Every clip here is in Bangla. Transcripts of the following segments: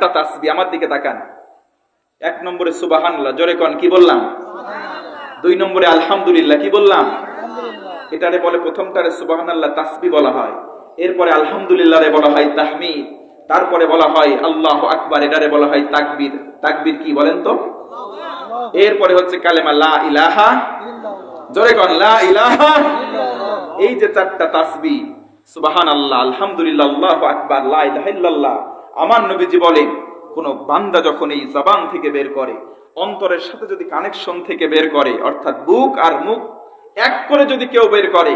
চারটা তাসবি আমার দিকে তাকান। এক নম্বরে সুবাহান্লাহ জোরে কন কি বললাম? দুই নম্বরে আলহামদুলিল্লাহ কি বললাম? এটারে বলে প্রথমটারে সুবাহান্লাহ তাসবি বলা হয়। এরপরে আলহামদুলিল্লাহ রে বলা হয় তাহমিদ। তারপরে বলা হয় আল্লাহ আকবার এটারে বলা হয় তাকবীর। তাকবীর কি বলেন তো? এরপরে হচ্ছে কালেমা লা ইলাহা জোরে কন লা ইলাহা এই যে চারটা তাসবি সুবাহান আল্লাহ আলহামদুলিল্লাহ আল্লাহু আকবার লা ইলাহা ইল্লাল্লাহ। আমার নবীজি বলেন, কোন বান্দা যখন এই জবান থেকে বের করে, অন্তরের সাথে যদি কানেকশন থেকে বের করে, অর্থাৎ বুক আর মুখ এক করে যদি কেউ বের করে,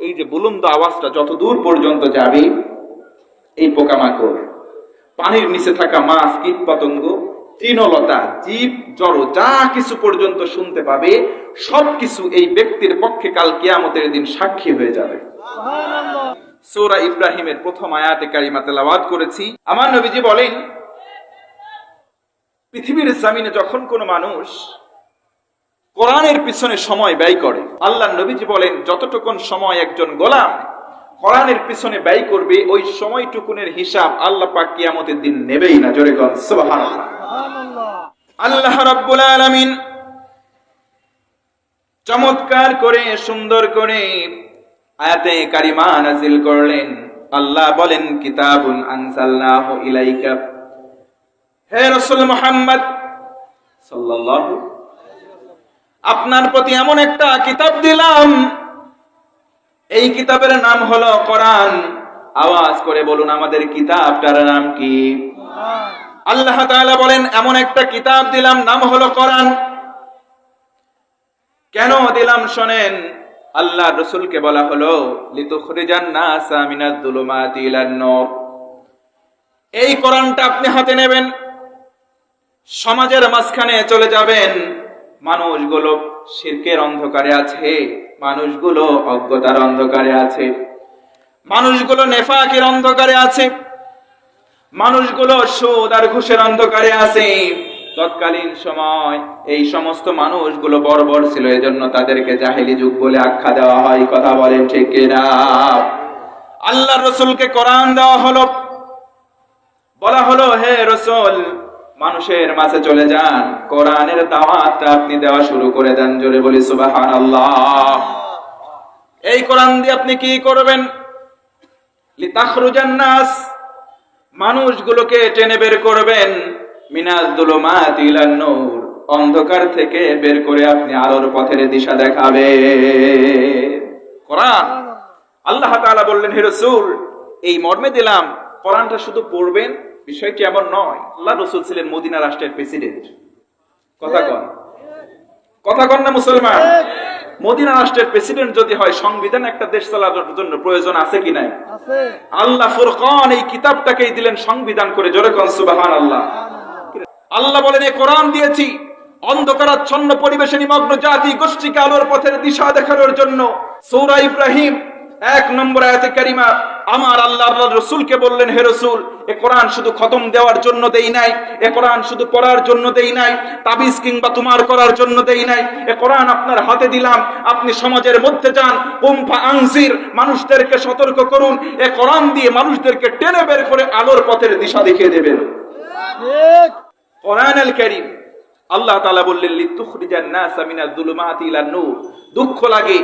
এই যে বুলন্দ আওয়াজটা যত দূর পর্যন্ত যাবে, এই পোকামাকড়, পানির নিচে থাকা মাছ কীট পতঙ্গ তৃণলতা, জীব, জড়, যা কিছু পর্যন্ত শুনতে পাবে, সবকিছু এই ব্যক্তির পক্ষে কাল কিয়ামতের দিন সাক্ষী হয়ে যাবে। সূরা ইব্রাহিমের প্রথম আয়াতে কারিমা তেলাওয়াত করেছি। আমার নবীজি বলেন, পৃথিবীর জামিনে যখন কোনো মানুষ কোরআনের পিছনে সময় ব্যয় করে আল্লাহ নবীজি বলেন, যতটুকুন সময় একজন গোলাম কোরআনের পিছনে ব্যয় করবে, ওই সময়টুকুনের হিসাব আল্লাহ পাক কিয়ামতের দিন নেবেই না। জোরে সুবহানাল্লাহ। আল্লাহ রাব্বুল আলামিন চমৎকার করে, সুন্দর করে আয়াতে কারিমা নাজিল করলেন। আল্লাহ বলেন, কিতাবুন আনসালনাহু ইলাইকা। হে রাসূল মুহাম্মদ, সাল্লাল্লাহু আপনার প্রতি এমন একটা কিতাব দিলাম। এই কিতাবের নাম হলো কোরআন। আওয়াজ করে বলুন, আমাদের কিতাবটার নাম কি? আল্লাহ তাআলা বলেন, এমন একটা কিতাব দিলাম, নাম হলো কোরআন। কেন দিলাম শোনেন আল্লাহ রসুলকে বলা হলো এই কোরআনটা আপনি হাতে নেবেন, সমাজের মাঝখানে চলে যাবেন, মানুষগুলো শিরকের অন্ধকারে আছে, মানুষগুলো অজ্ঞতার অন্ধকারে আছে, মানুষগুলো নেফাকের অন্ধকারে আছে, মানুষগুলো সুদ আর ঘুষের অন্ধকারে আছে। তৎকালীন সময় এই সমস্ত মানুষগুলো বর্বর ছিল, এজন্য তাদেরকে জাহেলি যুগ বলে আখ্যা দেওয়া হয়। কথা বলেন ঠিক কিনা? আল্লাহ রসুলকে কোরআন দেওয়া হলো। বলা হলো, হে রসুল, মানুষের মাঝে চলে যান। কোরআনের দাওয়াতটা আপনি দেওয়া শুরু করে দেন। জোরে বলি সুবাহান আল্লাহ এই কোরআন দিয়ে আপনি কি করবেন? লিতাখরুজান নাস। মানুষগুলোকে টেনে বের করবেন। ইলান নূর। অন্ধকার থেকে বের করে আপনি আলোর পথের দিশা দেখাবে কোরআন। আল্লাহ তাআলা বললেন হে রাসূল এই মর্মে দিলাম। কোরআনটা শুধু পড়বেন? বিষয়টি এমন নয়। আল্লাহ রসুল ছিলেন মদিনা রাষ্ট্রের প্রেসিডেন্ট। কথা কন। কথা কন না মুসলমান? মদিনা রাষ্ট্রের প্রেসিডেন্ট যদি হয় সংবিধান একটা দেশ চালানোর জন্য প্রয়োজন আছে কি নাই? আল্লাহ ফুরকান এই কিতাবটাকেই দিলেন সংবিধান করে। জোরে কন সুবাহান আল্লাহ আল্লাহ বলেন, এ কোরআন দিয়েছি। অন্ধকারাচ্ছন্ন পরিবেশে নিমগ্ন জাতি গোষ্ঠীকে আলোর পথের দিশা দেখানোর জন্য। সৌরা ইব্রাহিম, এক নম্বর আয়াতে কারিমা, আমার আল্লাহ আল্লাহ রসুলকে বললেন, হে রসুল, এ কোরআন শুধু খতম দেওয়ার জন্য দেই নাই, এ কোরআন শুধু পড়ার জন্য দেই নাই, তাবিজ কিংবা তোমার করার জন্য দেই নাই, এ কোরআন আপনার হাতে দিলাম, আপনি সমাজের মধ্যে যান উমফা আংসির মানুষদেরকে সতর্ক করুন, এ কোরআন দিয়ে মানুষদেরকে টেনে বের করে আলোর পথের দিশা দেখিয়ে দেবেন। কোরআন আল কারীম। আল্লাহ তাআলা বললেন, লিতুখরিজান নাস মিনাজ যুলুমাতি ইলান নূর। দুঃখ লাগে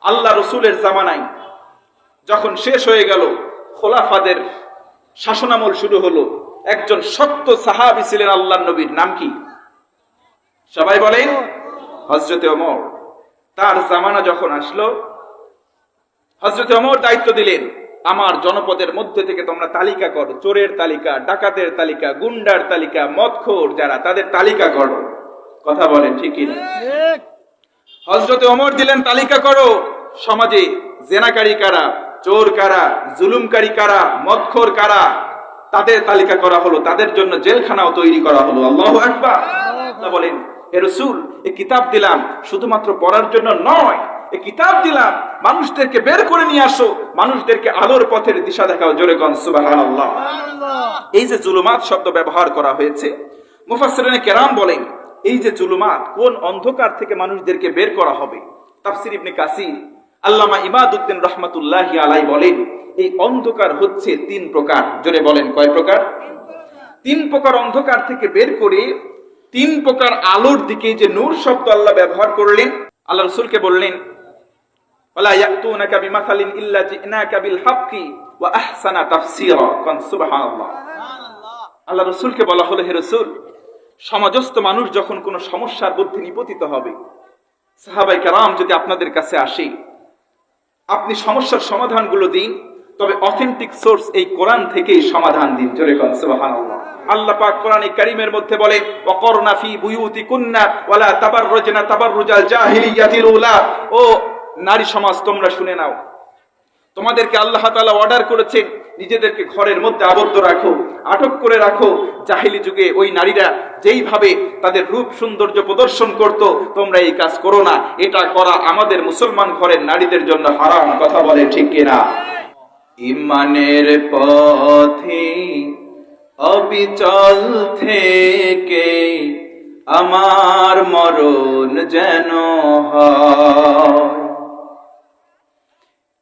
আল্লাহ রসুলের জামানায়। যখন শেষ হয়ে গেল, খোলাফাদের শাসনামল শুরু হলো। একজন শক্ত সাহাবি ছিলেন আল্লাহ নবীর নাম কি? সবাই বলেন হজরতে অমর তার জামানা যখন আসলো হজরতে অমর দায়িত্ব দিলেন। আমার জনপদের মধ্যে থেকে তোমরা তালিকা করো। চোরের তালিকা ডাকাতের তালিকা গুন্ডার তালিকা মদখোর যারা তাদের তালিকা করো। কথা বলেন ঠিকই না হজরতে অমর দিলেন তালিকা করো। সমাজে জেনাকারী কারা চোর কারা জুলুমকারী কারা মদখোর কারা তাদের তালিকা করা হলো। তাদের জন্য জেলখানাও তৈরি করা হলো। আল্লাহ একবার বলেন হে রসুল এ কিতাব দিলাম শুধুমাত্র পড়ার জন্য নয় কিতাব দিলাম, মানুষদেরকে বের করে নিয়ে আসো, মানুষদেরকে আলোর পথের দিশা দেখাও, জোরে কন এই যে জুলুমাত শব্দ ব্যবহার করা হয়েছে, মুফাসসিরিনে কেরাম বলেন, এই যে জুলুমাত কোন অন্ধকার থেকে মানুষদেরকে বের করা হবে? তাফসির ইবনে কাসির, আল্লামা আলাই বলেন, এই অন্ধকার হচ্ছে তিন প্রকার। জোরে বলেন, কয় প্রকার? তিন প্রকার অন্ধকার থেকে বের করে, তিন প্রকার আলোর দিকে যে নূর শব্দ আল্লাহ ব্যবহার করলেন, আল্লাহ রসুলকে বললেন ওয়ালা ইয়াতুনাকা বিমাসালিন ইল্লা জিনাকা বিল হাক্কি ওয়া আহসানা তাফসীরা। কান আল্লাহ রসুলকে বলা হলো, হে রসুল, সমাজস্থ মানুষ যখন কোনো সমস্যার মধ্যে নিপতিত হবে সাহাবাই কারাম যদি আপনাদের কাছে আসে, আপনি সমস্যার সমাধানগুলো দিন, তবে অথেন্টিক সোর্স এই কোরআন থেকেই সমাধান দিন। জোরে কোন, সুবহানাল্লাহ। আল্লাহ পাক কোরআনে কারীমের মধ্যে বলে, ওয়াকরনা ফি বুয়ুতিকুন্না ওয়ালা তাবাররুজনা তাবাররুজাল জাহিলিয়াতিল উলা। ও নারী সমাজ তোমরা শুনে নাও। তোমাদেরকে আল্লাহ তাআলা অর্ডার করেছেন, নিজেদেরকে ঘরের মধ্যে আবদ্ধ রাখো, আটক করে রাখো। জাহিলি যুগে ওই নারীরা যেইভাবে তাদের রূপ সৌন্দর্য প্রদর্শন করত, তোমরা এই কাজ করো না। এটা করা আমাদের মুসলমান ঘরের নারীদের জন্য হারাম, কথা বলে ঠিক কিনা? ইমানের পথে অবিচল থেকে আমার মরণ যেন হয়।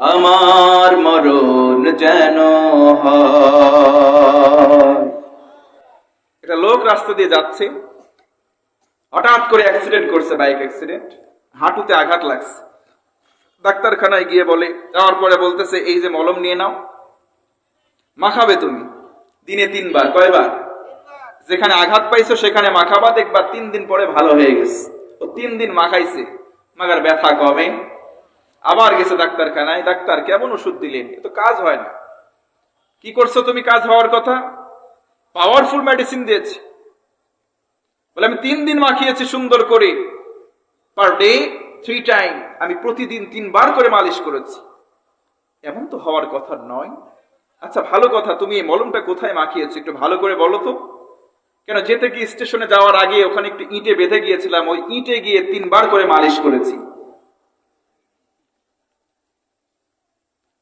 আমার মরণ যেন একটা লোক রাস্তা দিয়ে যাচ্ছে। হঠাৎ করে অ্যাক্সিডেন্ট করছে বাইক অ্যাক্সিডেন্ট হাঁটুতে আঘাত লাগছে। ডাক্তারখানায় গিয়ে বলে, যাওয়ার পরে বলতেছে, এই যে মলম নিয়ে নাও। মাখাবে তুমি। দিনে তিনবার, কয়বার? যেখানে আঘাত পাইছো, সেখানে মাখাবা। দেখবা তিন দিন পরে ভালো হয়ে গেছে। ও তিন দিন মাখাইছে। মাগার ব্যথা কমে। আবার গেছে ডাক্তারখানায়, ডাক্তার কেমন ওষুধ দিলেন? তো কাজ হয় না। কি করছ তুমি কাজ হওয়ার কথা? পাওয়ারফুল মেডিসিন দিয়েছি। বলে, আমি তিন দিন মাখিয়েছি সুন্দর করে। পার ডে থ্রি টাইম আমি প্রতিদিন তিনবার করে মালিশ করেছি। এমন তো হওয়ার কথা নয়। আচ্ছা ভালো কথা, তুমি এই মলমটা কোথায় মাখিয়েছো? একটু ভালো করে বলো তো। কেন, যেতে গিয়ে স্টেশনে যাওয়ার আগে ওখানে একটু ইঁটে বেঁধে গিয়েছিলাম। ওই ইঁটে গিয়ে তিনবার করে মালিশ করেছি।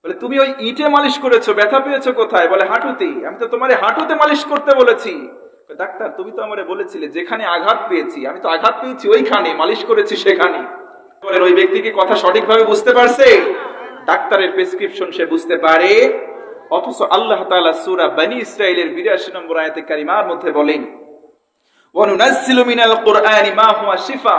বলে, তুমি ওই ইটে মালিশ করেছ, ব্যথা পেয়েছ কোথায়? বলে, হাঁটুতে। আমি তো তোমার হাঁটুতে মালিশ করতে বলেছি। ডাক্তার, তুমি তো আমার বলেছিলে, যেখানে আঘাত পেয়েছি, আমি তো আঘাত পেয়েছি ওইখানে, মালিশ করেছি সেখানে। ওই ব্যক্তি কি কথা সঠিকভাবে বুঝতে পারছে? ডাক্তারের প্রেসক্রিপশন সে বুঝতে পারে। অথচ আল্লাহ তাআলা সূরা বনি ইসরাঈলের 82 নম্বর আয়াতে কারিমার মধ্যে বলেন ওয়ানুনাজ্জিলু মিনাল কুরআনি মা হুয়া শিফা।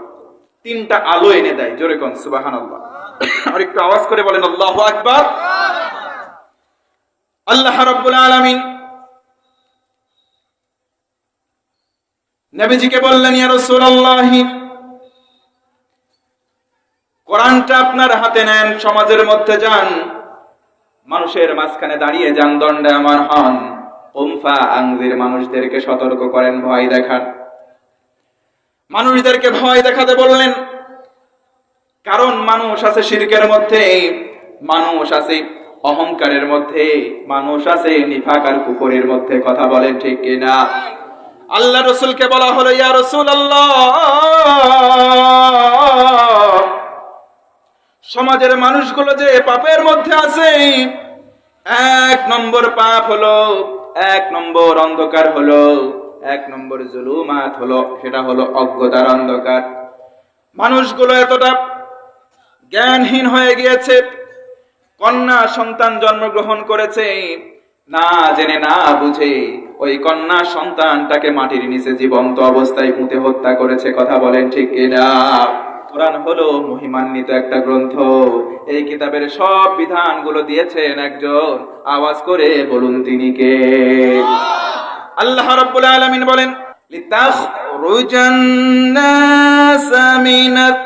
তিনটা আলো এনে দেয়, জোরে কোন, সুবহানাল্লাহ। আর একটু আওয়াজ করে বলেন, আল্লাহু আকবার। আল্লাহ রাব্বুল আলামিন নবীজিকে বললেন, ইয়া রাসূলুল্লাহ, কোরআনটা আপনার হাতে নেন, সমাজের মধ্যে যান। মানুষের মাঝখানে দাঁড়িয়ে যান দণ্ডে আমার হন উমফা আংজির, মানুষদেরকে সতর্ক করেন, ভয় দেখান। মানুষদেরকে ভয় দেখাতে বললেন, কারণ মানুষ আছে শিরকের মধ্যে, মানুষ আছে অহংকারের মধ্যে, মানুষ আছে নিফাক আর কুফরের মধ্যে, কথা বলেন ঠিক কিনা? আল্লাহ রসুলকে বলা হলো, ইয়া রসুল আল্লাহ সমাজের মানুষগুলো যে পাপের মধ্যে আছে, এক নম্বর পাপ হলো, এক নম্বর অন্ধকার হলো। এক নম্বর জুলুমাত হলো, সেটা হলো অজ্ঞতার অন্ধকার। মানুষগুলো এতটা জ্ঞানহীন হয়ে গিয়েছে, কন্যা সন্তান জন্মগ্রহণ করেছে, না জেনে, না বুঝে ওই কন্যা সন্তানটাকে মাটির নিচে জীবন্ত অবস্থায় পুঁতে হত্যা করেছে, কথা বলেন ঠিক কিনা? কোরআন হলো মহিমান্বিত একটা গ্রন্থ। এই কিতাবের সব বিধানগুলো দিয়েছেন একজন, আওয়াজ করে বলুন তিনি কে? আল্লাহ রাব্বুল আলামিন বলেন, লিতাখরুজান্নাস মিনাত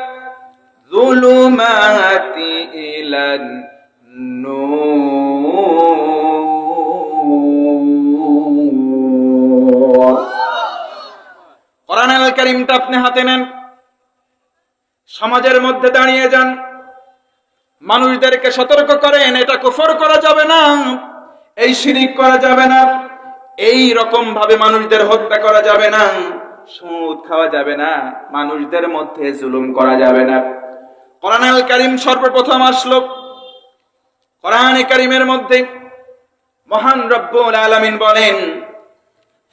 যুলুমাতি ইলান নূর। কোরআন আল কারীমটা আপনি হাতে নেন, সমাজের মধ্যে দাঁড়িয়ে যান, মানুষদেরকে সতর্ক করেন, এটা কুফর করা যাবে না, এই শিরিক করা যাবে না। এই রকম ভাবে মানুষদের হত্যা করা যাবে না। সুদ খাওয়া যাবে না। মানুষদের মধ্যে জুলুম করা যাবে না। কোরআন আল কারিম সর্বপ্রথম আসলো। কোরআন করিমের মধ্যে মহান রব্বুল আলামিন বলেন,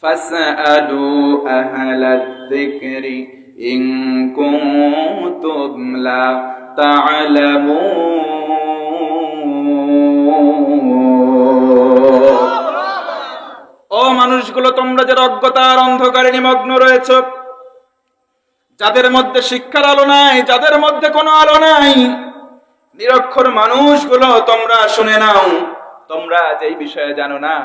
ফাসআলু আহলাদ যিকরি ইন কুনতুম লা মানুষগুলো, তোমরা যারা অজ্ঞতার অন্ধকারে নিমগ্ন রয়েছ, যাদের মধ্যে শিক্ষার আলো নাই, যাদের মধ্যে কোনো আলো নাই, নিরক্ষর মানুষগুলো, তোমরা শুনে নাও। তোমরা যেই বিষয়ে জানো না,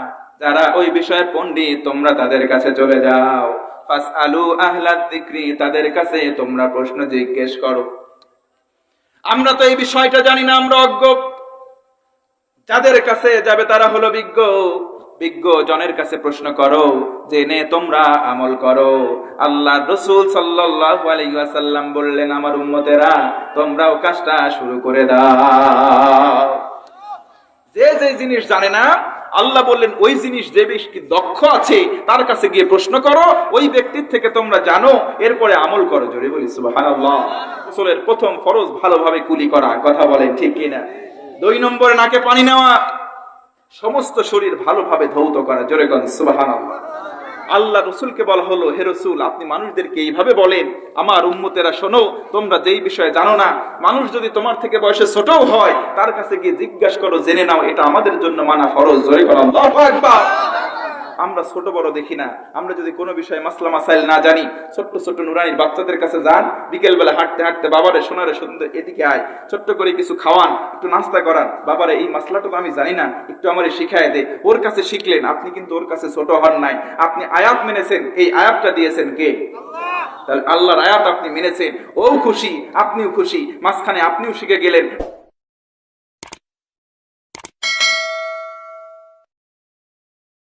যারা ওই বিষয়ে পণ্ডিত, তোমরা তাদের কাছে চলে যাও। ফাস আলু আহলাদ দিক্রি তাদের কাছে তোমরা প্রশ্ন জিজ্ঞেস করো। আমরা তো এই বিষয়টা জানি না, আমরা অজ্ঞ। যাদের কাছে যাবে তারা হলো বিজ্ঞ। বিজ্ঞ জনের কাছে প্রশ্ন করো, জেনে তোমরা আমল করো। আল্লাহ রসুল ওয়াসাল্লাম বললেন, আমার উম্মতেরা, তোমরাও কাজটা শুরু করে দাও। যে যে জিনিস জানে না, আল্লাহ বললেন, ওই জিনিস যে ব্যক্তি দক্ষ আছে, তার কাছে গিয়ে প্রশ্ন করো, ওই ব্যক্তির থেকে তোমরা জানো, এরপরে আমল করো। জোরে বলি প্রথম ফরজ ভালোভাবে কুলি করা, কথা বলেন ঠিক কিনা? দুই নম্বরে নাকে পানি নেওয়া সমস্ত শরীর ভালোভাবে ধৌত করা। জোরেগন সুবাহান আল্লাহ রসুলকে বলা হলো, হে রসুল, আপনি মানুষদেরকে এইভাবে বলেন, আমার উম্মতেরা শোনো, তোমরা যেই বিষয়ে জানো না, মানুষ যদি তোমার থেকে বয়সে ছোটও হয়, তার কাছে গিয়ে জিজ্ঞাসা করো, জেনে নাও, এটা আমাদের জন্য মানা ফরজ। জয় করা আমরা ছোট বড় দেখি না। আমরা যদি কোনো বিষয়ে মাসলা মাসাইল না জানি, ছোট্ট ছোট্ট নুরানির বাচ্চাদের কাছে যান বিকেল বেলা হাঁটতে হাঁটতে বাবারে সোনারে সুন্দর এদিকে আয়, ছোট্ট করে কিছু খাওয়ান, একটু নাস্তা করান, বাবারে এই মাসলাটা তো আমি জানি না, একটু আমারে শিখায় দে। ওর কাছে শিখলেন, আপনি কিন্তু ওর কাছে ছোট হন নাই। আপনি আয়াত মেনেছেন, এই আয়াতটা দিয়েছেন কে? তাহলে আল্লাহর আয়াত আপনি মেনেছেন। ও খুশি, আপনিও খুশি, মাঝখানে আপনিও শিখে গেলেন।